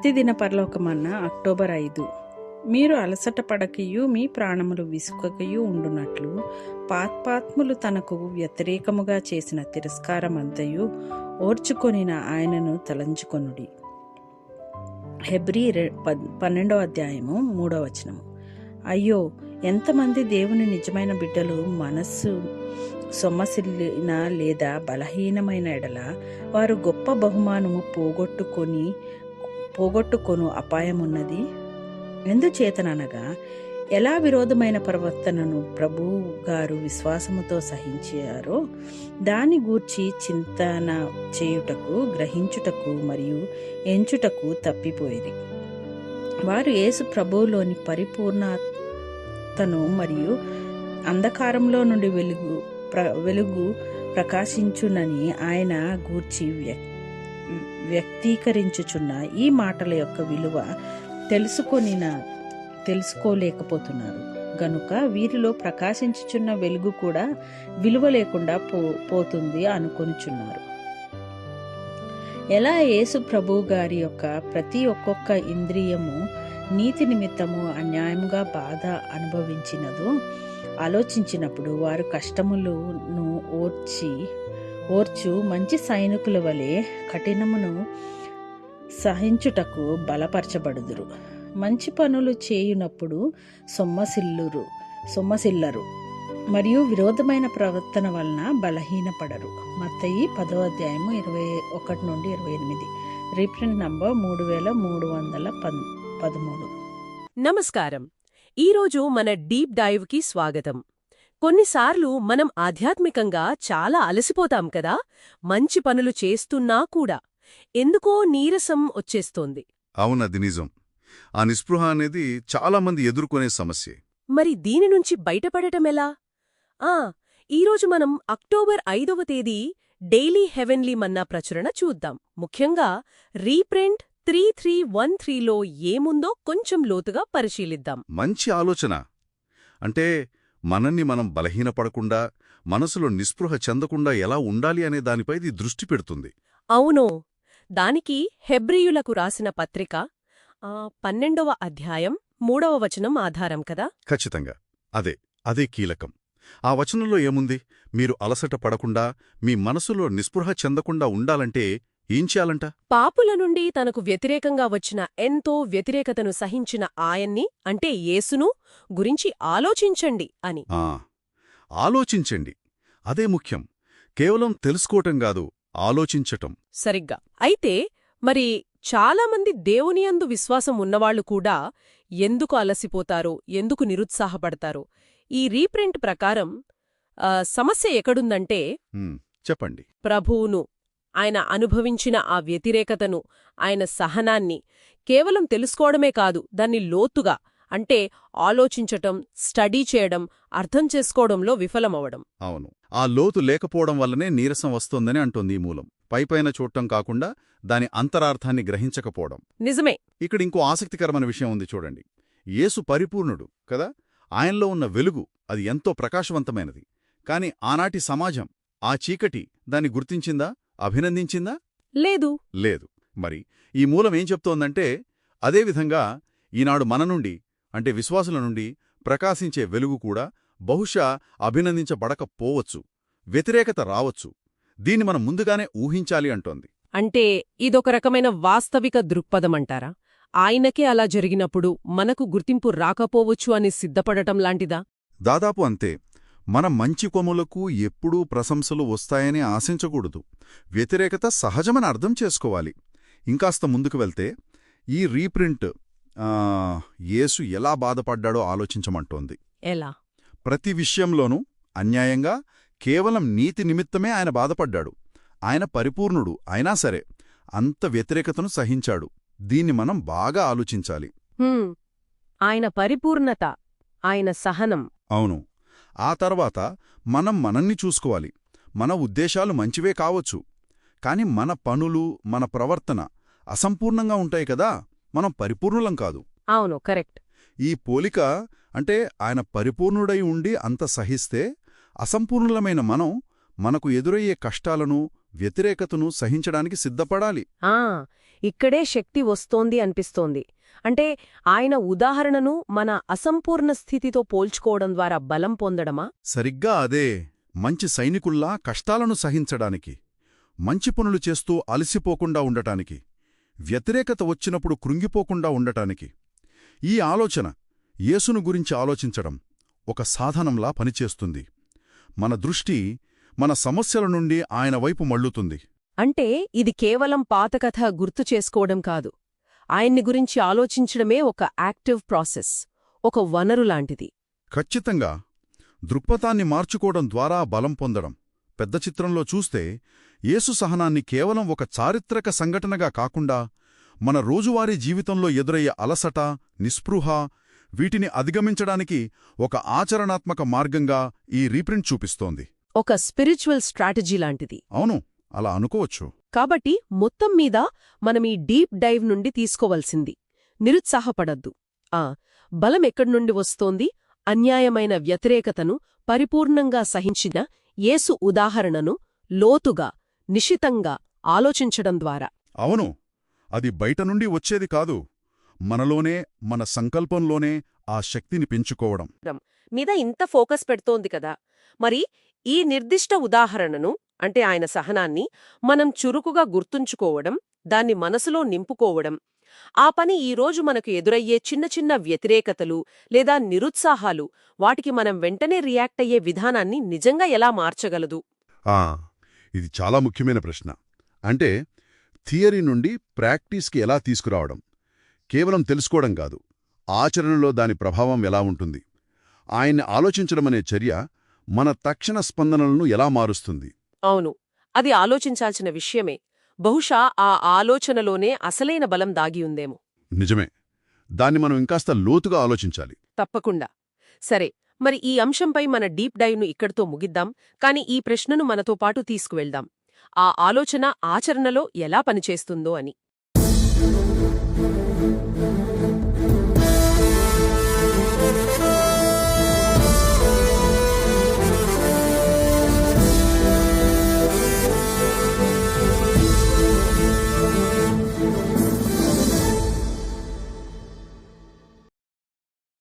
ప్రతిదిన పరలోకమన్న October ఐదు. మీరు అలసట పడకయు మీ ప్రాణములు విసుకకయు ఉండునట్లు పాత్పాత్ములు తనకు వ్యతిరేకముగా చేసిన తిరస్కారమంతయు ఓర్చుకొనిన ఆయనను తలంచుకొనుడి. హెబ్రీ రె- పన్నెండవ అధ్యాయము మూడో వచనము. అయ్యో ఎంతమంది దేవుని నిజమైన బిడ్డలు మనస్సు సొమ్మసిల్లిన లేదా బలహీనమైన ఎడల వారు గొప్ప బహుమానము పోగొట్టుకొని పోగొట్టుకొను అపాయమున్నది? ఎందుచేతననగా ఎలా విరోధమైన ప్రవర్తనను ప్రభువు గారు విశ్వాసముతో సహించారో దాని గూర్చి చింతన చేయుటకు గ్రహించుటకు మరియు ఎంచుటకు తప్పిపోయేది వారు యేసు ప్రభువులోని పరిపూర్ణతను మరియు అంధకారంలో నుండి వెలుగు ప్ర వెలుగు ప్రకాశించునని ఆయన గూర్చి వ్యక్తి వ్యక్తీకరించుచున్న ఈ మాటల యొక్క విలువ తెలుసుకొనిన తెలుసుకోలేకపోతున్నారు. గనుక వీరిలో ప్రకాశించుచున్న వెలుగు కూడా విలువ లేకుండా పో పోతుంది అనుకొనుచున్నారు. ఎలా యేసు ప్రభు గారి యొక్క ప్రతి ఒక్కొక్క ఇంద్రియము నీతి నిమిత్తము అన్యాయంగా బాధ అనుభవించినదో ఆలోచించినప్పుడు వారు కష్టములను ఓర్చి ఓర్చు మంచి సైనికుల వలె కఠినమును సహించుటకు బలపరచబడుదురు. మంచి పనులు చేయునప్పుడు సొమ్మసిల్లురు సొమ్మసిల్లరు మరియు విరోధమైన ప్రవర్తన వలన బలహీనపడరు. మత్తయి పదో అధ్యాయము ఇరవై ఒకటి నుండి ఇరవై ఎనిమిది. రీప్రింట్ నంబర్ మూడు వేల మూడు వందల పన్ పదమూడు. నమస్కారం. ఈరోజు మన డీప్ డైవ్కి స్వాగతం. కొన్నిసార్లు మనం ఆధ్యాత్మికంగా చాలా అలసిపోతాం కదా మంచి పనులు చేస్తున్నా కూడా ఎందుకో నీరసం వచ్చేస్తోంది. అవునది నిజం. ఆ నిస్పృహ అనేది చాలామంది ఎదుర్కొనే సమస్యే. మరి దీని నుంచి బయటపడటమెలా ఆ ఈరోజు మనం అక్టోబర్ ఐదవ తేదీ డైలీ హెవెన్లీ మన్నా ప్రచురణ చూద్దాం. ముఖ్యంగా రీప్రింట్ త్రీ త్రీ వన్ త్రీలో ఏముందో కొంచెం లోతుగా పరిశీలిద్దాం. మంచి ఆలోచన. అంటే మనల్ని మనం బలహీనపడకుండా మనసులో నిస్పృహ చెందకుండా ఎలా ఉండాలి అనే దానిపై ఇది దృష్టి పెడుతుంది. అవును. దానికి హెబ్రియులకు రాసిన పత్రిక ఆ, పన్నెండవ అధ్యాయం మూడవ వచనం ఆధారం కదా? ఖచ్చితంగా. అదే అదే కీలకం. ఆ వచనంలో ఏముంది? మీరు అలసట పడకుండా మీ మనసులో నిస్పృహ చెందకుండా ఉండాలంటే ఏం చేయాలంట? పాపుల నుండి తనకు వ్యతిరేకంగా వచ్చిన ఎంతో వ్యతిరేకతను సహించిన ఆయన్ని అంటే యేసును గురించి ఆలోచించండి అని. ఆ ఆలోచించండి. అదే ముఖ్యం. కేవలం తెలుసుకోవటం కాదు ఆలోచించటం. సరిగ్గా. అయితే మరి చాలామంది దేవునియందు విశ్వాసం ఉన్నవాళ్ళు కూడా ఎందుకు అలసిపోతారో ఎందుకు నిరుత్సాహపడతారో? ఈ రీప్రింట్ ప్రకారం సమస్య ఎక్కడుందంటే చెప్పండి. ప్రభువును ఆయన అనుభవించిన ఆ వ్యతిరేకతను ఆయన సహనాన్ని కేవలం తెలుసుకోవడమే కాదు దాన్ని లోతుగా అంటే ఆలోచించటం స్టడీ చేయడం అర్థం చేసుకోవడంలో విఫలమవడం అవును. ఆ లోతు లేకపోవడం వల్లనే నీరసం వస్తోందని అంటోంది ఈ మూలం. పైపైన చూడటం కాకుండా దాని అంతరార్థాన్ని గ్రహించకపోవడం. నిజమే. ఇక్కడ ఇంకో ఆసక్తికరమైన విషయం ఉంది చూడండి. యేసు పరిపూర్ణుడు కదా? ఆయనలో ఉన్న వెలుగు అది ఎంతో ప్రకాశవంతమైనది. కాని ఆనాటి సమాజం ఆ చీకటి దాన్ని గుర్తించిందా? అభినందించిందా? లేదు. లేదు. మరి ఈ మూలం ఏం చెప్తోందంటే అదేవిధంగా ఈనాడు మన నుండి అంటే విశ్వాసుల నుండి ప్రకాశించే వెలుగు కూడా బహుశా అభినందించబడకపోవచ్చు వ్యతిరేకత రావచ్చు. దీన్ని మనం ముందుగానే ఊహించాలి అంటోంది. అంటే ఇదొక రకమైన వాస్తవిక దృక్పథమంటారా? ఆయనకే అలా జరిగినప్పుడు మనకు గుర్తింపు రాకపోవచ్చు అని సిద్ధపడటం లాంటిదా? దాదాపు అంతే. మన మంచి కొమ్ములకు ఎప్పుడూ ప్రశంసలు వస్తాయని ఆశించకూడదు. వ్యతిరేకత సహజమని అర్థం చేసుకోవాలి. ఇంకాస్త ముందుకు వెళ్తే ఈ రీప్రింట్ యేసు ఎలా బాధపడ్డాడో ఆలోచించమంటోంది. ఎలా? ప్రతి విషయంలోనూ అన్యాయంగా కేవలం నీతి నిమిత్తమే ఆయన బాధపడ్డాడు. ఆయన పరిపూర్ణుడు అయినా సరే అంత వ్యతిరేకతను సహించాడు. దీన్ని మనం బాగా ఆలోచించాలి. ఆయన పరిపూర్ణత ఆయన సహనం. అవును. ఆ తర్వాత మనం మనల్ని చూసుకోవాలి. మన ఉద్దేశాలు మంచివే కావచ్చు. కాని మన పనులు మన ప్రవర్తన అసంపూర్ణంగా ఉంటాయి కదా! మనం పరిపూర్ణులం కాదు. అవును కరెక్ట్. ఈ పోలిక అంటే ఆయన పరిపూర్ణుడై ఉండి అంత సహిస్తే అసంపూర్ణులమైన మనం మనకు ఎదురయ్యే కష్టాలను వ్యతిరేకతను సహించడానికి సిద్ధపడాలి. ఇక్కడే శక్తి వస్తోంది అనిపిస్తోంది. అంటే ఆయన ఉదాహరణను మన అసంపూర్ణ స్థితితో పోల్చుకోవడం ద్వారా బలం పొందడమా? సరిగ్గా అదే. మంచి సైనికుల్లా కష్టాలను సహించడానికి మంచి పనులు చేస్తూ అలసిపోకుండా ఉండటానికి వ్యతిరేకత వచ్చినప్పుడు కృంగిపోకుండా ఉండటానికి ఈ ఆలోచన యేసును గురించి ఆలోచించడం ఒక సాధనంలా పనిచేస్తుంది. మన దృష్టి మన సమస్యల నుండి ఆయన వైపు మళ్ళుతుంది. అంటే ఇది కేవలం పాతకథ గుర్తు చేసుకోవడం కాదు. ఆయన్ని గురించి ఆలోచించడమే ఒక యాక్టివ్ ప్రాసెస్ ఒక వనరు లాంటిది. ఖచ్చితంగా. దృక్పథాన్ని మార్చుకోవడం ద్వారా బలం పొందడం. పెద్ద చిత్రంలో చూస్తే యేసు సహనాన్ని కేవలం ఒక చారిత్రక సంఘటనగా కాకుండా మన రోజువారీ జీవితంలో ఎదురయ్యే అలసట నిస్పృహ వీటిని అధిగమించడానికి ఒక ఆచరణాత్మక మార్గంగా ఈ రీప్రింట్ చూపిస్తోంది. ఒక స్పిరిచువల్ స్ట్రాటజీ లాంటిది. అవును. అలా అనుకోవచ్చు. కాబట్టి మొత్తం మీద మనం ఈ డీప్ డైవ్ నుండి తీసుకోవలసింది. నిరుత్సాహపడద్దు. ఆ బలం ఎక్కడి నుండి వస్తోంది? అన్యాయమైన వ్యతిరేకతను పరిపూర్ణంగా సహించిన యేసు ఉదాహరణను లోతుగా నిశితంగా ఆలోచించడం ద్వారా. అవును. అది బయట నుండి వచ్చేది కాదు. మనలోనే మన సంకల్పంలోనే ఆ శక్తిని పెంచుకోవడం. మీద ఇంత ఫోకస్ పెడుతోంది కదా. మరి ఈ నిర్దిష్ట ఉదాహరణను అంటే ఆయన సహనాన్ని మనం చురుకుగా గుర్తుంచుకోవడం దాన్ని మనసులో నింపుకోవడం. ఆ పని ఈరోజు మనకు ఎదురయ్యే చిన్న చిన్న వ్యతిరేకతలు లేదా నిరుత్సాహాలు వాటికి మనం వెంటనే రియాక్ట్ అయ్యే విధానాన్ని నిజంగా ఎలా మార్చగలదు? ఆ! ఇది చాలా ముఖ్యమైన ప్రశ్న. అంటే థియరీ నుండి ప్రాక్టీస్కి ఎలా తీసుకురావడం? కేవలం తెలుసుకోవడం కాదు ఆచరణలో దాని ప్రభావం ఎలా ఉంటుంది? ఆయన్ని ఆలోచించడమనే చర్య మన తక్షణ స్పందనలను ఎలా మారుస్తుంది? అవును. అది ఆలోచించాల్సిన విషయమే. బహుశా ఆ ఆలోచనలోనే అసలైన బలం దాగి ఉందేమో. నిజమే. దాన్ని మనం ఇంకాస్త లోతుగా ఆలోచించాలి. తప్పకుండా. సరే మరి ఈ అంశంపై మన డీప్ డైవ్ను ఇక్కడితో ముగిద్దాం. కాని ఈ ప్రశ్నను మనతో పాటు తీసుకువెళ్దాం. ఆ ఆలోచన ఆచరణలో ఎలా పనిచేస్తుందో అని.